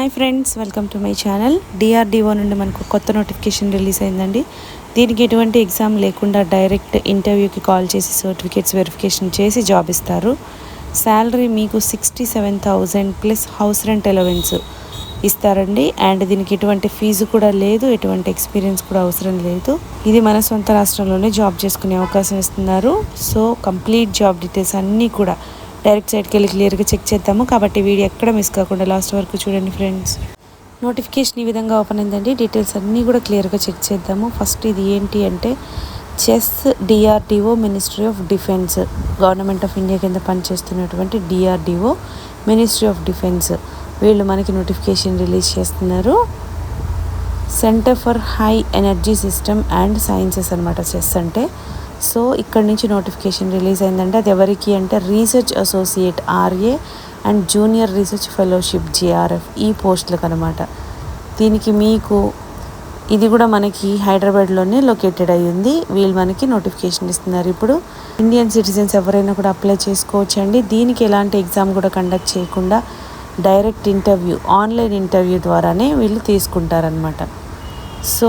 Hi friends welcome to my channel. DRDO నుండి మనకు కొత్త నోటిఫికేషన్ రిలీజ్ అయిందండి. దీనికి ఎటువంటి ఎగ్జామ్ లేకుండా డైరెక్ట్ ఇంటర్వ్యూకి కాల్ చేసి సర్టిఫికేట్స్ వెరిఫికేషన్ చేసి జాబ్ ఇస్తారు. శాలరీ మీకు sixty seven thousand plus house rent allowance ఇస్తారండి. అండ్ దీనికి ఎటువంటి ఫీజు కూడా లేదు ఎటువంటి ఎక్స్పీరియన్స్ కూడా అవసరం లేదు. ఇది మన సొంత రాష్ట్రంలోనే జాబ్ చేసుకునే అవకాశం ఇస్తున్నారు. సో కంప్లీట్ జాబ్ డీటెయిల్స్ అన్నీ కూడా డైరెక్ట్ సైడ్కి వెళ్ళి క్లియర్గా చెక్ చేద్దాము. కాబట్టి వీడియో ఎక్కడ మిస్ కాకుండా లాస్ట్ వరకు చూడండి ఫ్రెండ్స్ నోటిఫికేషన్ ఈ విధంగా ఓపెన్ అయిందండి. డీటెయిల్స్ అన్నీ కూడా క్లియర్గా చెక్ చేద్దాము. ఫస్ట్ ఇది ఏంటి అంటే CHESS DRDO ministry of defence government of India కింద పనిచేస్తున్నటువంటి డిఆర్డిఓ మినిస్ట్రీ ఆఫ్ డిఫెన్స్ వీళ్ళు మనకి నోటిఫికేషన్ రిలీజ్ చేస్తున్నారు. Centre for high energy system and sciences అనమాట చెస్ అంటే సో ఇక్కడ నుంచి నోటిఫికేషన్ రిలీజ్ అయిందంటే అది ఎవరికి అంటే research associate RA and junior research fellowship JRF ఈ పోస్టులకు అనమాట దీనికి మీకు ఇది కూడా మనకి హైదరాబాద్లోనే లొకేటెడ్ అయ్యి ఉంది వీళ్ళు మనకి నోటిఫికేషన్ ఇస్తున్నారు ఇప్పుడు. ఇండియన్ సిటిజన్స్ ఎవరైనా కూడా అప్లై చేసుకోవచ్చు అండి దీనికి ఎలాంటి ఎగ్జామ్ కూడా కండక్ట్ చేయకుండా డైరెక్ట్ ఇంటర్వ్యూ ఆన్లైన్ ఇంటర్వ్యూ ద్వారానే వీళ్ళు తీసుకుంటారనమాట సో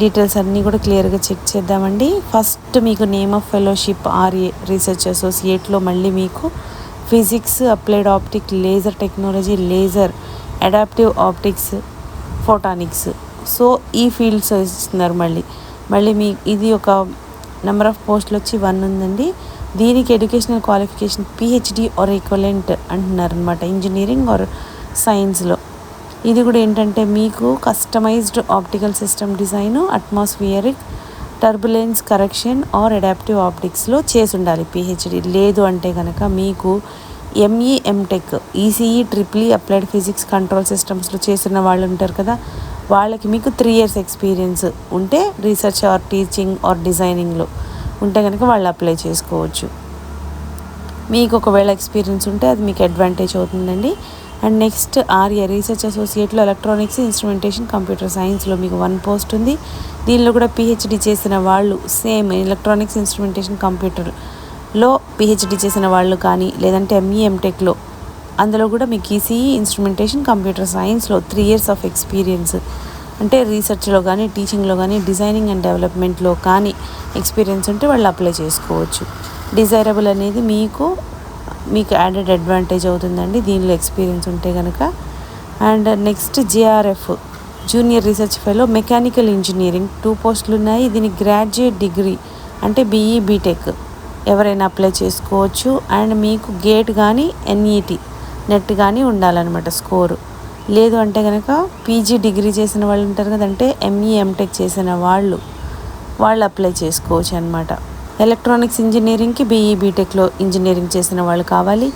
డీటెయిల్స్ అన్నీ కూడా క్లియర్గా చెక్ చేద్దామండి. ఫస్ట్ మీకు name of fellowship RA research అసోసియేట్లో మళ్ళీ మీకు physics applied optic laser technology laser adaptive optics photonics. So ఈ ఫీల్డ్స్ ఇస్తున్నారు మళ్ళీ. మళ్ళీ మీ ఇది ఒక నెంబర్ ఆఫ్ పోస్టులు వచ్చి వన్ ఉందండి. దీనికి educational qualification PhD or equivalent అంటున్నారు అనమాట ఇంజనీరింగ్ ఆర్ సైన్స్లో. ఇది కూడా ఏంటంటే మీకు customised optical system design atmospheric turbulence correction or adaptive ఆప్టిక్స్లో చేసి ఉండాలి పిహెచ్డి లేదు అంటే కనుక మీకు ME MTech ECE triple applied physics control సిస్టమ్స్లో చేసిన వాళ్ళు ఉంటారు కదా వాళ్ళకి మీకు త్రీ ఇయర్స్ ఎక్స్పీరియన్స్ ఉంటే రీసెర్చ్ ఆర్ టీచింగ్ ఆర్ డిజైనింగ్లో ఉంటే కనుక వాళ్ళు అప్లై చేసుకోవచ్చు. మీకు ఒకవేళ ఎక్స్పీరియన్స్ ఉంటే అది మీకు అడ్వాంటేజ్ అవుతుందండి. అండ్ నెక్స్ట్ ఆర్ఏ రీసెర్చ్ అసోసియేట్లో ఎలక్ట్రానిక్స్ ఇన్స్ట్రుమెంటేషన్ కంప్యూటర్ సైన్స్లో మీకు వన్ పోస్ట్ ఉంది. దీనిలో కూడా పిహెచ్డి చేసిన వాళ్ళు సేమ్ ఎలక్ట్రానిక్స్ ఇన్స్ట్రుమెంటేషన్ కంప్యూటర్లో పిహెచ్డి చేసిన వాళ్ళు కానీ లేదంటే ఎంఈ ఎంటెక్లో అందులో కూడా మీకు ఈసీఈ ఇన్స్ట్రుమెంటేషన్ కంప్యూటర్ సైన్స్లో త్రీ ఇయర్స్ ఆఫ్ ఎక్స్పీరియన్స్ అంటే రీసెర్చ్లో కానీ టీచింగ్లో కానీ డిజైనింగ్ అండ్ డెవలప్మెంట్లో కానీ ఎక్స్పీరియన్స్ ఉంటే వాళ్ళు అప్లై చేసుకోవచ్చు. డిజైరబుల్ అనేది మీకు మీకు యాడెడ్ అడ్వాంటేజ్ అవుతుందండి. దీనిలో ఎక్స్పీరియన్స్ ఉంటే కనుక and next JRF junior research fellow mechanical engineering two పోస్టులు ఉన్నాయి. దీనికి గ్రాడ్యుయేట్ డిగ్రీ అంటే బీఈ బీటెక్ ఎవరైనా అప్లై చేసుకోవచ్చు. అండ్ మీకు గేట్ కానీ ఎన్ఈటి నెట్ కానీ ఉండాలన్నమాట స్కోరు లేదు అంటే కనుక పీజీ డిగ్రీ చేసిన వాళ్ళు ఉంటారు కదంటే ఎంఈ ఎంటెక్ చేసిన వాళ్ళు వాళ్ళు అప్లై చేసుకోవచ్చు అనమాట ఎలక్ట్రానిక్స్ ఇంజనీరింగ్కి బీఈ బీటెక్లో ఇంజనీరింగ్ చేసిన వాళ్ళు కావాలి.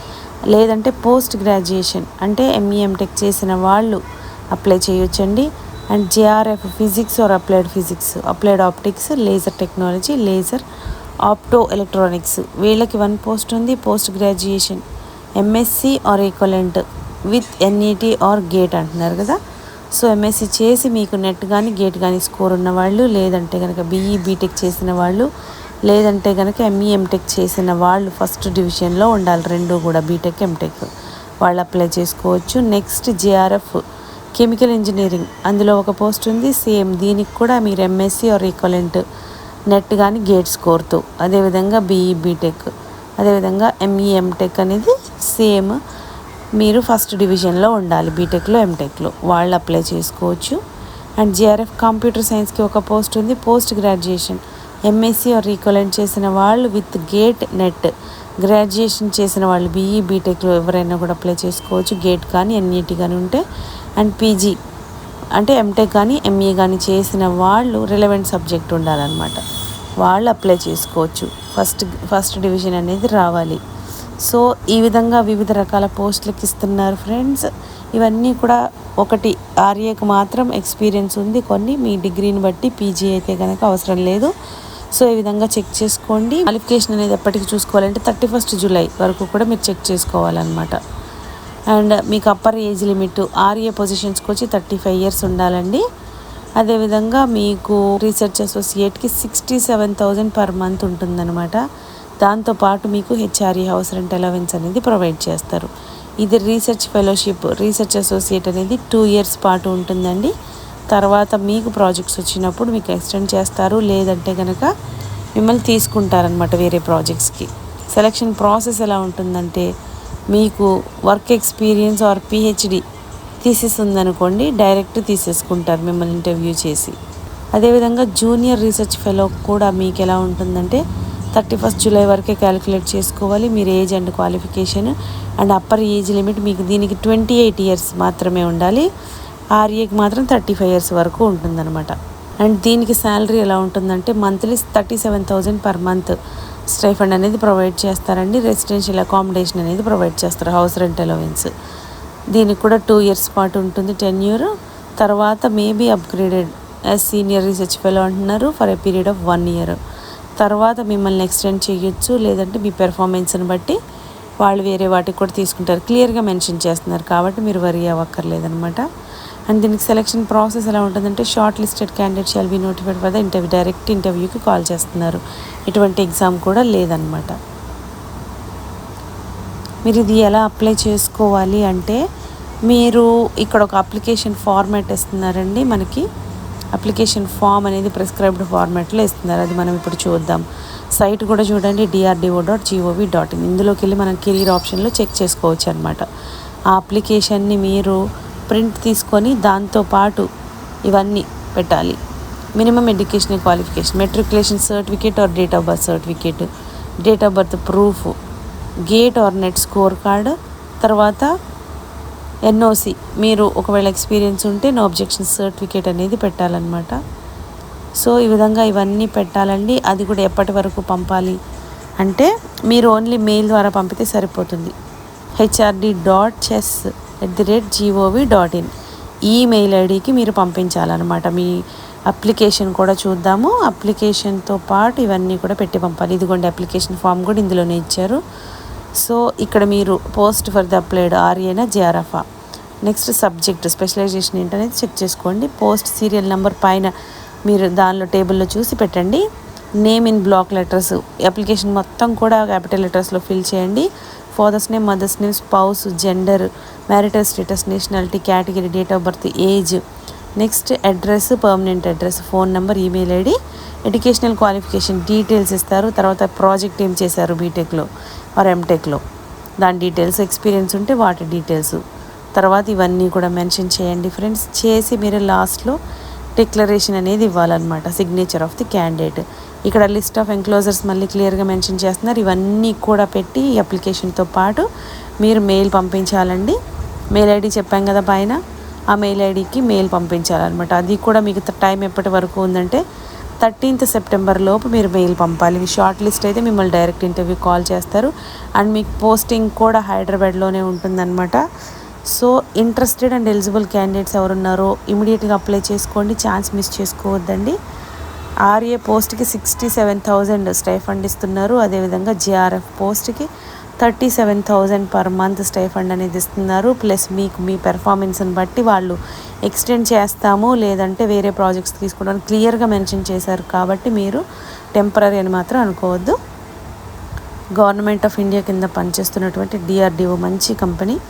లేదంటే పోస్ట్ గ్రాడ్యుయేషన్ అంటే ఎంఈఎంటెక్ చేసిన వాళ్ళు అప్లై చేయొచ్చండి. And JRF physics or applied physics applied optics laser technology laser opto electronics. వీళ్ళకి వన్ పోస్ట్ ఉంది post graduation. MSc or equivalent with NET or GATE అంటున్నారు కదా. సో ఎంఎస్సి చేసి మీకు నెట్ కానీ గేట్ కానీ స్కోర్ ఉన్న వాళ్ళు లేదంటే కనుక బీఈ బీటెక్ చేసిన వాళ్ళు లేదంటే కనుక ఎంఈ ఎంటెక్ చేసిన వాళ్ళు ఫస్ట్ డివిజన్లో ఉండాలి. రెండు కూడా బీటెక్ ఎంటెక్ వాళ్ళు అప్లై చేసుకోవచ్చు. నెక్స్ట్ జేఆర్ఎఫ్ కెమికల్ ఇంజనీరింగ్ అందులో ఒక పోస్ట్ ఉంది. సేమ్ దీనికి కూడా మీరు ఎంఎస్సి ఆర్ ఈక్వలెంట్ నెట్ కానీ గేట్ స్కోర్తో అదేవిధంగా బీఈ బీటెక్ అదేవిధంగా ఎంఈ ఎంటెక్ అనేది సేమ్ మీరు ఫస్ట్ డివిజన్లో ఉండాలి. బీటెక్లో ఎంటెక్లో వాళ్ళు అప్లై చేసుకోవచ్చు. అండ్ జిఆర్ఎఫ్ కంప్యూటర్ సైన్స్కి ఒక పోస్ట్ ఉంది. Post graduation MSc or equivalent చేసిన వాళ్ళు విత్ గేట్ నెట్ గ్రాడ్యుయేషన్ చేసిన వాళ్ళు బీఈ బీటెక్లో ఎవరైనా కూడా అప్లై చేసుకోవచ్చు. గేట్ కానీ ఎన్ఈటి కానీ ఉంటే అండ్ పీజీ అంటే ఎంటెక్ కానీ ఎంఈ కానీ చేసిన వాళ్ళు రిలవెంట్ సబ్జెక్ట్ ఉండాలన్నమాట. వాళ్ళు అప్లై చేసుకోవచ్చు. ఫస్ట్ ఫస్ట్ డివిజన్ అనేది రావాలి. సో ఈ విధంగా వివిధ రకాల పోస్టులకు ఇస్తున్నారు ఫ్రెండ్స్ ఇవన్నీ కూడా ఒకటి ఆర్ఏకు మాత్రం ఎక్స్పీరియన్స్ ఉంది. కొన్ని మీ డిగ్రీని బట్టి పీజీ అయితే కనుక అవసరం లేదు. సో ఈ విధంగా చెక్ చేసుకోండి. క్వాలిఫికేషన్ అనేది ఎప్పటికి చూసుకోవాలంటే థర్టీ ఫస్ట్ జూలై వరకు కూడా మీరు చెక్ చేసుకోవాలన్నమాట. అండ్ మీకు అప్పర్ ఏజ్ లిమిట్ ఆర్ఏ పొజిషన్స్కి వచ్చి థర్టీ ఫైవ్ ఇయర్స్ ఉండాలండి. అదేవిధంగా మీకు research అసోసియేట్కి sixty seven thousand per month ఉంటుందన్నమాట. దాంతోపాటు మీకు హెచ్ఆర్ఈ హౌస్ రెంట్ అలవెన్స్ అనేది ప్రొవైడ్ చేస్తారు. ఇది రీసెర్చ్ ఫెలోషిప్ రీసెర్చ్ అసోసియేట్ అనేది టూ ఇయర్స్ పాటు ఉంటుందండి. తర్వాత మీకు ప్రాజెక్ట్స్ వచ్చినప్పుడు మీకు ఎక్స్టెండ్ చేస్తారు లేదంటే కనుక మిమ్మల్ని తీసుకుంటారనమాట వేరే ప్రాజెక్ట్స్కి. సెలక్షన్ ప్రాసెస్ ఎలా ఉంటుందంటే మీకు work experience or PhD thesis ఉందనుకోండి డైరెక్ట్ తీసేసుకుంటారు మిమ్మల్ని ఇంటర్వ్యూ చేసి. అదేవిధంగా జూనియర్ రీసెర్చ్ ఫెలో కూడా మీకు ఎలా ఉంటుందంటే థర్టీ ఫస్ట్ జూలై వరకే క్యాలిక్యులేట్ చేసుకోవాలి మీరు age and qualification and upper age limit మీకు దీనికి ట్వంటీ ఎయిట్ ఇయర్స్ మాత్రమే ఉండాలి. ఆర్ఏకి మాత్రం థర్టీ ఫైవ్ ఇయర్స్ వరకు ఉంటుందన్నమాట. అండ్ దీనికి శాలరీ ఎలా ఉంటుందంటే monthly thirty seven thousand per month stipend అనేది ప్రొవైడ్ చేస్తారండి. రెసిడెన్షియల్ అకామిడేషన్ అనేది ప్రొవైడ్ చేస్తారు హౌస్ రెంట్ అలవెన్స్. దీనికి కూడా టూ ఇయర్స్ పాటు ఉంటుంది టెన్ ఇయర్ తర్వాత maybe upgraded as senior research fellow అంటున్నారు for a period of one year. తర్వాత మిమ్మల్ని ఎక్స్టెండ్ చేయొచ్చు లేదంటే మీ పెర్ఫార్మెన్స్ని బట్టి వాళ్ళు వేరే వాటికి కూడా తీసుకుంటారు. క్లియర్గా మెన్షన్ చేస్తున్నారు కాబట్టి మీరు వరి అవ్వక్కర్లేదనమాట అండ్ దీనికి సెలెక్షన్ ప్రాసెస్ ఎలా ఉంటుందంటే short listed candidate shall be notified for the interview direct ఇంటర్వ్యూకి కాల్ చేస్తున్నారు. ఎటువంటి ఎగ్జామ్ కూడా లేదనమాట మీరు ఇది ఎలా అప్లై చేసుకోవాలి అంటే మీరు ఇక్కడ ఒక అప్లికేషన్ ఫార్మాట్ ఇస్తున్నారండి మనకి అప్లికేషన్ ఫామ్ అనేది ప్రిస్క్రైబ్డ్ ఫార్మాట్లో ఇస్తున్నారు అది మనం ఇప్పుడు చూద్దాం. సైట్ కూడా చూడండి DRDO dot gov dot in ఇందులోకి వెళ్ళి మనం కెరీర్ ఆప్షన్లో చెక్ చేసుకోవచ్చు అనమాట ఆ అప్లికేషన్ని మీరు ప్రింట్ తీసుకొని దాంతోపాటు ఇవన్నీ పెట్టాలి. Minimum education qualification matriculation certificate or date of birth certificate date of birth proof GATE or NET score card తర్వాత ఎన్ఓసి. మీరు ఒకవేళ ఎక్స్పీరియన్స్ ఉంటే నో అబ్జెక్షన్ సర్టిఫికేట్ అనేది పెట్టాలన్నమాట. సో ఈ విధంగా ఇవన్నీ పెట్టాలండి. అది కూడా ఎప్పటి వరకు పంపాలి అంటే మీరు ఓన్లీ మెయిల్ ద్వారా పంపితే సరిపోతుంది. HRD dot CHESS at the rate gov dot in email ఐడికి మీరు పంపించాలన్నమాట. మీ అప్లికేషన్ కూడా చూద్దాము. అప్లికేషన్తో పాటు ఇవన్నీ కూడా పెట్టి పంపాలి. ఇదిగోండి అప్లికేషన్ ఫామ్ కూడా ఇందులోనే ఇచ్చారు. సో ఇక్కడ మీరు పోస్ట్ ఫర్ ది అప్లైడ్ ఆర్ఏనా జేఆర్ఎఫా నెక్స్ట్ సబ్జెక్ట్ స్పెషలైజేషన్ ఏంటనేది చెక్ చేసుకోండి. పోస్ట్ సీరియల్ నెంబర్ పైన మీరు దానిలో టేబుల్లో చూసి పెట్టండి. Name in block letters application మొత్తం కూడా క్యాపిటల్ లెటర్స్లో ఫిల్ చేయండి. Father's name mother's name spouse gender marital status nationality category date of birth age. Next address permanent address phone number email ID educational qualification details ఇస్తారు. తర్వాత project ఏం చేశారు బీటెక్లో are ఎంటెక్లో? దాని డీటెయిల్స్ ఎక్స్పీరియన్స్ ఉంటే వాటి డీటెయిల్స్. తర్వాత ఇవన్నీ కూడా మెన్షన్ చేయండి ఫ్రెండ్స్. చేసి మీరు లాస్ట్లో డిక్లరేషన్ అనేది ఇవ్వాలన్నమాట సిగ్నేచర్ ఆఫ్ ది క్యాండిడేట్. ఇక్కడ లిస్ట్ ఆఫ్ ఎంక్లోజర్స్ మళ్ళీ క్లియర్గా మెన్షన్ చేస్తున్నారు. ఇవన్నీ కూడా పెట్టి అప్లికేషన్తో పాటు మీరు మెయిల్ పంపించాలండి. మెయిల్ ఐడి చెప్పాం కదా పైన ఆ మెయిల్ ఐడికి మెయిల్ పంపించాలన్నమాట. అది కూడా మీకు టైం ఎప్పటి వరకు ఉందంటే థర్టీన్త్ సెప్టెంబర్ లోపు మీరు మెయిల్ పంపాలి. మీ షార్ట్ లిస్ట్ అయితే మిమ్మల్ని డైరెక్ట్ ఇంటర్వ్యూ కాల్ చేస్తారు. అండ్ మీకు పోస్టింగ్ కూడా హైదరాబాద్లోనే ఉంటుందన్నమాట. So interested and eligible candidates ఎవరున్నారో ఇమీడియట్గా అప్లై చేసుకోండి. ఛాన్స్ మిస్ చేసుకోవద్దండి. ఆర్ఏ పోస్ట్కి సిక్స్టీ సెవెన్ థౌజండ్ స్టైఫండ్ ఇస్తున్నారు. అదేవిధంగా జిఆర్ఎఫ్ పోస్ట్కి thirty seven thousand per month stipend అనేది ఇస్తున్నారు. ప్లస్ మీకు మీ పెర్ఫార్మెన్స్ని బట్టి వాళ్ళు ఎక్స్టెండ్ చేస్తాము. లేదంటే వేరే ప్రాజెక్ట్స్ తీసుకోవడానికి క్లియర్గా మెన్షన్ చేశారు కాబట్టి మీరు టెంపరీ అని మాత్రం అనుకోవద్దు. గవర్నమెంట్ ఆఫ్ ఇండియా కింద పనిచేస్తున్నటువంటి డిఆర్డిఓ మంచి కంపెనీ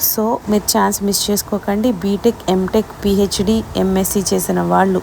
సో మీరు ఛాన్స్ మిస్ చేసుకోకండి. బీటెక్ ఎంటెక్ పిహెచ్డి ఎంఎస్సి చేసిన వాళ్ళు